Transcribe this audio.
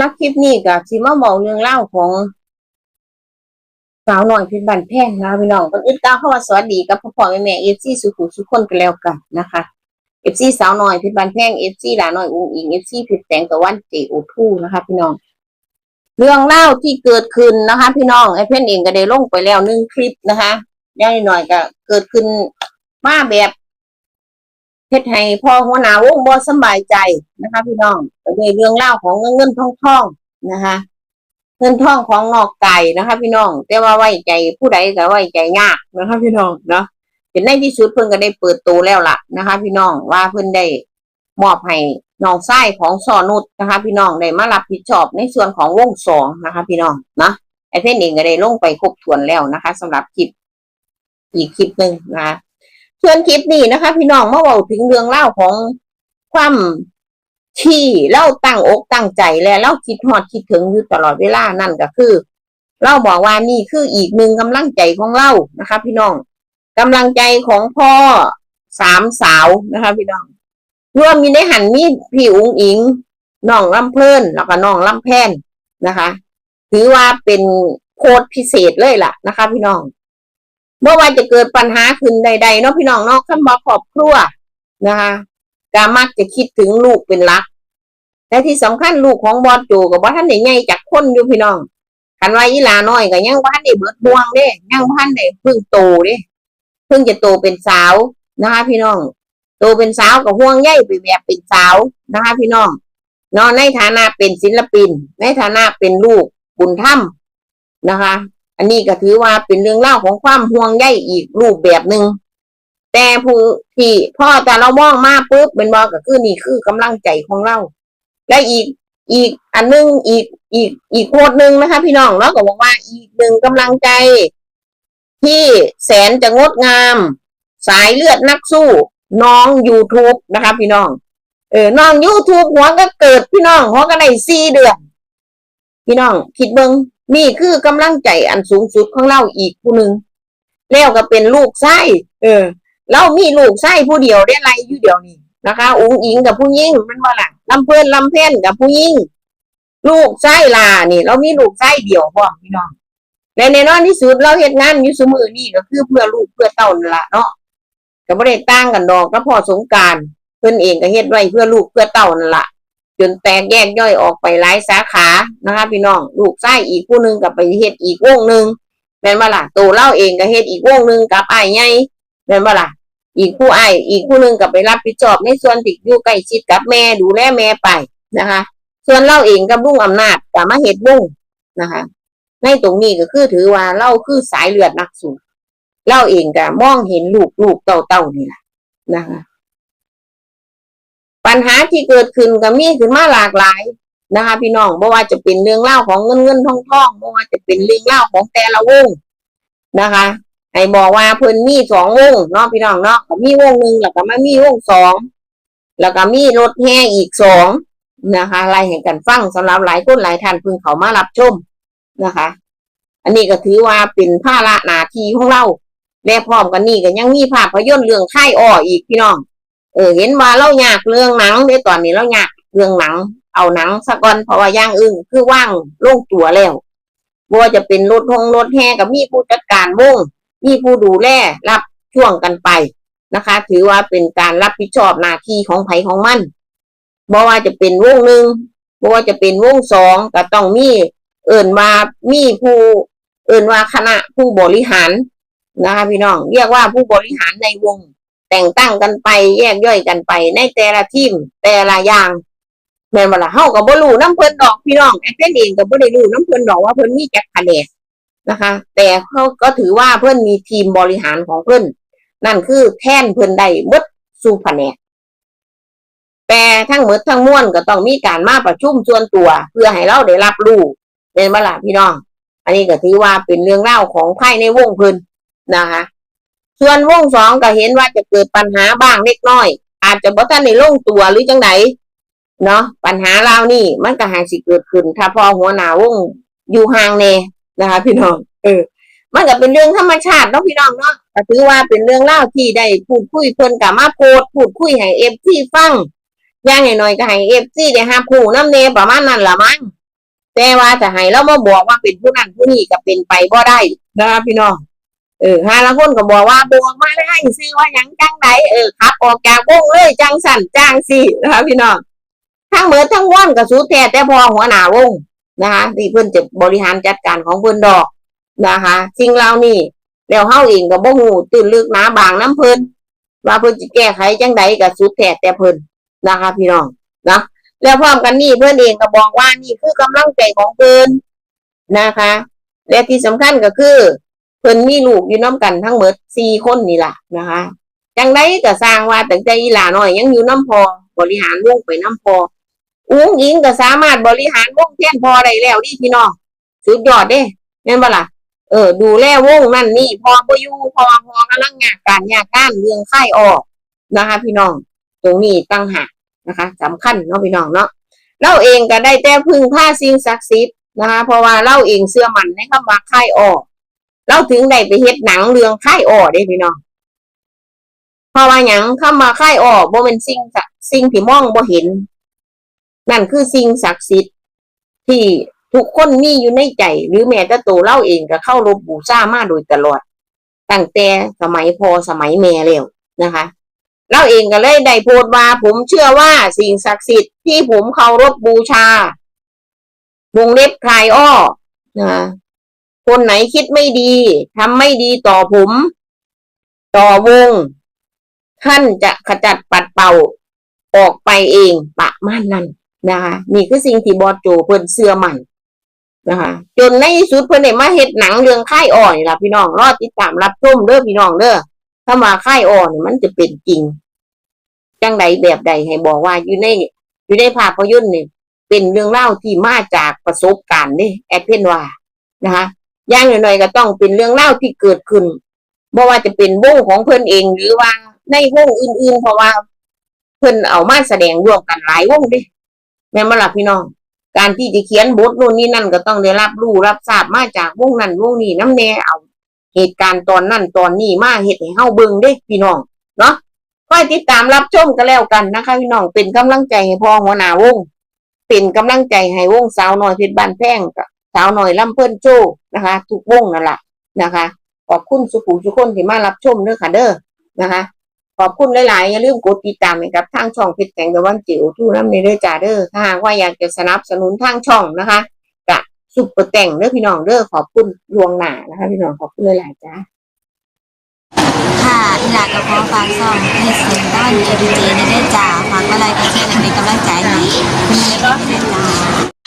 ลักคลิปนี้ก็สิมาบอกเรื่องเล่าของสาวหน่อยพิบันแพงนะพี่น้องคนอื่นก้าเข้ามาสวัสดีกับพ่อพ่อแม่แม่เอฟซีสุขุมสุขคนกันแล้วกันนะคะเอฟซีสาวหน่อยพิบันแพงเอฟซีหลาหน่อยอุ้งอิงเอฟซีผิดแสงตะวันเจโอทูนะคะพี่น้อง เรื่องเล่าที่เกิดขึ้นนะคะ พี่น้องไอ้เพื่อนเองก็ได้ลงไปแล้วหนึ่งคลิปนะคะย่างหน่อยก็เกิดขึ้นมาแบบ เฮ็ดให้พ่อหัวหน้าวงบ่สบายใจนะคะ พี่น้องก็ด้วยเรื่องเล่าของเงินเงินทองทองนะคะ เงินทองของนอกไก่นะคะ พี่น้อง แต่ว่าไว้ใจผู้ใดก็ไว้ใจยากนะคะ พี่น้องเนาะเป็นในที่สุดเพิ่นก็ได้เปิดตัวแล้วล่ะนะคะ พี่น้องว่าเพิ่นได้มอบให้น้องไส้ของสอนุชนะคะ พี่น้องได้มารับผิดชอบในส่วนของวงสองนะคะ พี่น้องเนาะไอเพ่นเองก็ได้ลงไปครบถ้วนแล้วนะคะสำหรับคลิปอีกคลิปหนึ่งนะคะ ส่วนคลิปนี้นะคะ พี่น้องเมื่อเว้าถึงเรื่องเล่าของความที่เล่าตั้งอกตั้งใจและเล่าคิดฮอดคิดถึงอยู่ตลอดเวลานั่นก็คือ เราบอกว่านี่คืออีกหนึ่งกำลังใจของเรานะคะ พี่น้องกำลังใจของพ่อสามสาวนะคะ พี่น้องรวมมีในหันมีพี่อุ๋งอิงน้องลำเพลินแล้วก็น้องลำแพนนะคะ ถือว่าเป็นโค้ดพิเศษเลยล่ะนะคะ พี่น้อง เมื่อว่าจะเกิดปัญหาขึ้นใดๆเนาะพี่น้องเนาะคำว่าครอบครัวนะคะก็มักจะคิดถึงลูกเป็นหลักแต่ที่สำคัญลูกของบอสโจกับว่าท่านได้ใหญ่จากคนอยู่พี่น้องคันว่าอีลาน้อยก็ยังบ้านได้เบิดบวงเด้ยังบ้านได้เพิ่งโตเด้เพิ่งจะโตเป็นสาวนะคะ พี่น้อง โตเป็นสาวกับห่วงใยไปแบบเป็นสาวนะคะ พี่น้องนาะในฐานะเป็นศิลปิน ในฐานะเป็นลูกบุญธรรมนะคะ อันนี้ก็ถือว่าเป็นเรื่องเล่าของความห่วงใยอีกรูปแบบหนึ่งแต่ผู้ที่พ่อแต่เรามองมาปุ๊บเป็นบอกก็คือนี่คือกำลังใจของเรา และอีกอีกอันนึงอีกอีกอีกโคดหนึ่งนะคะ พี่น้องแล้วก็บอกว่าอีกหนึ่งกำลังใจ ที่แสนจะงดงาม สายเลือดนักสู้ น้อง YouTube นะคะพี่น้อง เออน้อง YouTube หัวก็เกิดพี่น้องหัวก็ได้สี่เดือน พี่น้องคิดเบิง นี่คือกำลังใจอันสูงสุดของเราอีกผู้หนึ่งแล้วก็เป็นลูกไส้เออ เรามีลูกไส้ผู้เดียวได้ไรอยู่เดียวนี่นะคะอุ้งอิงกับผู้ยิ่งมันว่าล่ะลำเพลินลำเพ่นกับผู้ยิ่งลูกไส้ลานี่ เรามีลูกไส้เดียวพ่อมพี่น้องและในนอนที่สุดเราเฮ็ดงานอยู่สมือนี่ก็คือเพื่อลูกเพื่อเต้านั่นละเนาะก็บ่ได้ต่างกันดอกก็พอสงการเพิ่นเองก็เฮ็ดไว้เพื่อลูกเพื่อเต้านั่นละ จนแตกแยกย่อยออกไปหลายสาขานะคะ พี่น้องลูกไส้อีกผู้หนึ่งก็ไปเฮ็ดอีกวงหนึ่งแม่นบ่ล่ะโตเล่าเองก็เฮ็ดอีกวงหนึ่งกับไอ้ายใหญ่แม่นบ่ล่ะอีกผู้ไอ้อีกผู้หนึ่งก็ไปรับผิดชอบในส่วนที่อยู่ใกล้ชิดกับแม่ดูแลแม่ไปนะคะ ส่วนเล่าเองกับลุงอำนาจก็มาเฮ็ดวงนะคะ ในตรงนี้ก็คือถือว่าเล่าคือสายเลือดนักสู้เล่าเองก็มองเห็นลูกลูกเต่าเต่านี่แหละนะคะ ปัญหาที่เกิดขึ้นก็มีขึ้นมาหลากหลายนะคะ พี่น้องไม่ว่าจะเป็นเรื่องเล่าของเงินเงินทองทองไม่ว่าจะเป็นเรื่องเล่าของแต่ละวงนะคะให้บอกว่าเพิ่นมีสองวงเนาะพี่น้องเนาะก็มีวงหนึ่งแล้วก็มามีวงสองแล้วก็มีรถแห่อีกสองนะคะไล่ให้กันฟังสำหรับหลายคนหลายท่านเพิ่งเขามารับชมนะคะ อันนี้ก็ถือว่าเป็นภาระหนาทีของเราและพร้อมกันนี่ก็ยังมีภาพยนตร์เรื่องค่ายอ้ออีกพี่น้อง เออ เห็นว่าเราอยากเรื่องหนังในตอนนี้เราอยากเรื่องหนัง เอาหนังสักก่อนเพราะว่าย่างอื่นคือว่างลงตัวแล้วบ่ว่าจะเป็นรถทงรถแห่กับมีผู้จัดการวงมีผู้ดูแลรับช่วงกันไปนะคะ ถือว่าเป็นการรับผิดชอบหน้าที่ของไผของมันบ่ว่าจะเป็นวงหนึ่งบ่ว่าจะเป็นวงสองก็ต้องมีเอิ่นว่ามีผู้เอิ่นว่าคณะผู้บริหารนะคะพี่น้อง เรียกว่าผู้บริหารในวง แต่งตั้งกันไปแยกย่อยกันไป ในแต่ละทีมแต่ละอย่างแม่นบ่ล่ะเฮาก็บ่รู้น้ำเพิ่นดอกพี่น้องไอ้เพิ่นเองก็บ่ได้รู้น้ำเพิ่นดอกว่าเพิ่นมีจักแผนกนะคะ แต่เขาก็ถือว่าเพิ่นมีทีมบริหารของเพิ่นนั่นคือแทนเพิ่นได้มดสู่แผนกแต่ทั้งหมดทั้งมวลก็ต้องมีการมาประชุมส่วนตัว เพื่อให้เราได้รับรู้เป็นบ่ล่ะพี่น้อง อันนี้ก็ถือว่าเป็นเรื่องเล่าของภายในวงเพิ่นนะคะ ส่วนวงสองก็เห็นว่าจะเกิดปัญหาบ้างเล็กน้อย อาจจะบ่ทันได้ลงตัวหรือจังไดเนาะปัญหาเรานี่มันก็หายสิเกิดขึ้น ถ้าพอหัวหน้าวงอยู่ห่างแน่นะคะ พี่น้องเออ มันก็เป็นเรื่องธรรมชาติเนาะพี่น้องเนาะก็ถือว่าเป็นเรื่องเล่าที่ได้พูดคุยเพิ่นกับมาโพดพูดคุยให้เอฟซีฟังอย่างหน่อยก็ให้เอฟซีได้หาผู้น้ำเนประมาณนั้นละมั้งแต่ว่าจะให้เรามาบอกว่าเป็นผู้นั้นผู้นี้ก็เป็นไปบ่ได้นะครับพี่น้อง เออหาละคนก็บอกว่าบอกมาได้ซื้อว่ายังจังไดเออขับออกจากวงเลยจังสั่นจ้างสินะครับพี่น้องทั้งเหมือทั้งว่อนก็สูแท้แต่พอหัวหน้าวงนะคะที่เพิ่อนจะบริหารจัดการของเพิ่อนดอกนะคะสิ่งเหล่านี้แล้วเฮาเองก็บ่ฮู้ตื่นลึกหนาบางน้ำเพิ่นว่าเพิ่นจะแก้ไขจังใดก็สุดแท้แต่เพิ่นนะคะ พี่น้องนะแล้วพร้อมกันนี่เพื่อนเองก็บอกว่านี่คือกำลังใจของเพิ่นนะคะ และที่สำคัญก็คือ เพิ่นมีลูกอยู่น้ำกันทั้งหมดสี่คนนี่แหละนะคะจังได้ก็สร้างว่าตั้งใจอีหลาน้อยยังอยู่น้ำพอบริหารวงไปน้ำพออุ้งอิงก็สามารถบริหารวงแทนพอได้แล้วนี่พี่น้องสุดยอดเด้แม่นบ่ล่ะเออ ดูแลวงนั่นนี่พอบ่อยู่พอพอกำลังงานการงานการเรื่องค่ายออกนะคะ พี่น้อง ตรงนี้ตั้งหากนะคะสำคัญเนาะพี่น้องเนาะเราเองก็ได้แต่พึ่งผ้าสิ่งศักดิ์สิทธิ์นะคะ เพราะว่าเราเองเชื่อมันในคำว่าค่ายออก เราถึงได้ไปเฮ็ดหนังเรื่องค่ายออได้พี่น้องเพราะว่าหยังคำว่าค่ายออบ่เป็นสิ่งสิ่งที่มองบ่เห็น นั่นคือสิ่งศักดิ์สิทธิ์ที่ทุกคนมีอยู่ในใจ หรือแม้แต่ตัวเราเองก็เข้ารบบูชามาโดยตลอด ตั้งแต่สมัยพอสมัยแม่แล้วนะคะเราเองก็เลยได้โพสต์ว่า ผมเชื่อว่าสิ่งศักดิ์สิทธิ์ที่ผมเคารพบูชาวงเล็บคลายอ้อนะ คนไหนคิดไม่ดีทำไม่ดีต่อผม ต่อวง ท่านจะขจัดปัดเป่า ออกไปเองประมาณนั้นนะคะนี่คือสิ่งที่บอสโจเพิ่นเสื้อมันนะคะจนในสุดเพิ่นได้มาเฮ็ดหนังเรื่องค่ายอ่อนนี่ล่ะพี่น้องรอติดตามรับชมเด้อพี่น้องเด้อถ้ามาค่ายอ่อนนี่มันจะเป็นจริงจังใดแบบใดให้บอกว่าอยู่ในอยู่ในภาพยนตร์นี่เป็นเรื่องเล่าที่มาจากประสบการณ์นี่แอดเพนว่านะคะ อย่างหน่อยๆก็ต้องเป็นเรื่องเล่าที่เกิดขึ้นบ่ว่าจะเป็นวงของเพิ่อนเอง หรือว่าในวงอื่นๆ เพราะว่าเพิ่อนเอามาแสดงร่วมกันหลายวงด้แม่นบ่ล่ะพี่น้อง การที่จะเขียนบทโน่นนี่นั่นก็ต้องได้รับรู้รับทราบมาจากวงนั้นวงนี้น้ำแน่เอา เหตุการณ์ตอนนั้นตอนนี้มาเฮ็ดให้เฮาเบิ่งเด้พี่น้องเนาะคอยติดตามรับชมกันแล้วกันนะคะ พี่น้องเป็นกำลังใจให้พ่อหัวหน้าวง เป็นกำลังใจให้วงสาวน้อยเพชรบ้านแพงกับ สาวหน้อยลำเพิ่นโจนะคะทุกวงนั่นแหละนะคะขอบคุณสุขุทุกคนที่มารับชมเด้อค่ะเด้อนะคะ ขอบคุณหลายๆอย่าลืมกดติดตามกับทางช่องเพชรแสงตะวันจิ๋วทุกน้ำในเด้อจ้าเด้อถ้าหากว่าอยากจะสนับสนุนทางช่องนะคะกะสุปเปอร์แต่งเด้อพี่น้องเด้อขอบคุณลวงหนานะคะ พี่น้องขอบคุณหลายๆจ้าค่ะอีหลากับพ่อฝากซ่องให้เสียงด้านเอดีเจในได้จ่าฝากอะไรก็เช่นเป็นกำลังใจให้คุณแม่ด้วยจ้าแม่ติดตามช่องเพชรเสียงตะวันอ่า